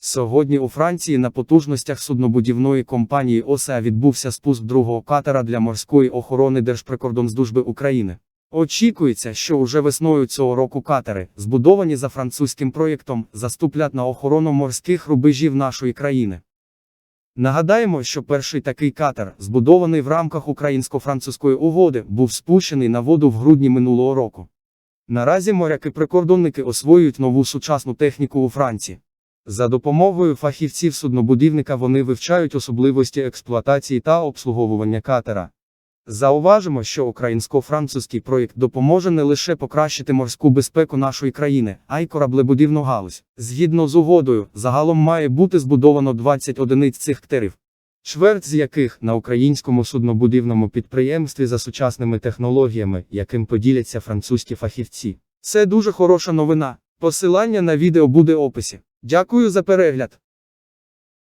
Сьогодні у Франції на потужностях суднобудівної компанії ОСА відбувся спуск другого катера для морської охорони Держприкордонслужби України. Очікується, що уже весною цього року катери, збудовані за французьким проєктом, заступлять на охорону морських рубежів нашої країни. Нагадаємо, що перший такий катер, збудований в рамках українсько-французької угоди, був спущений на воду в грудні минулого року. Наразі моряки-прикордонники освоюють нову сучасну техніку у Франції. За допомогою фахівців суднобудівника вони вивчають особливості експлуатації та обслуговування катера. Зауважимо, що українсько-французький проєкт допоможе не лише покращити морську безпеку нашої країни, а й кораблебудівну галузь. Згідно з угодою, загалом має бути збудовано 20 одиниць цих катерів, чверть з яких на українському суднобудівному підприємстві за сучасними технологіями, яким поділяться французькі фахівці. Це дуже хороша новина. Посилання на відео буде в описі. Дякую за перегляд.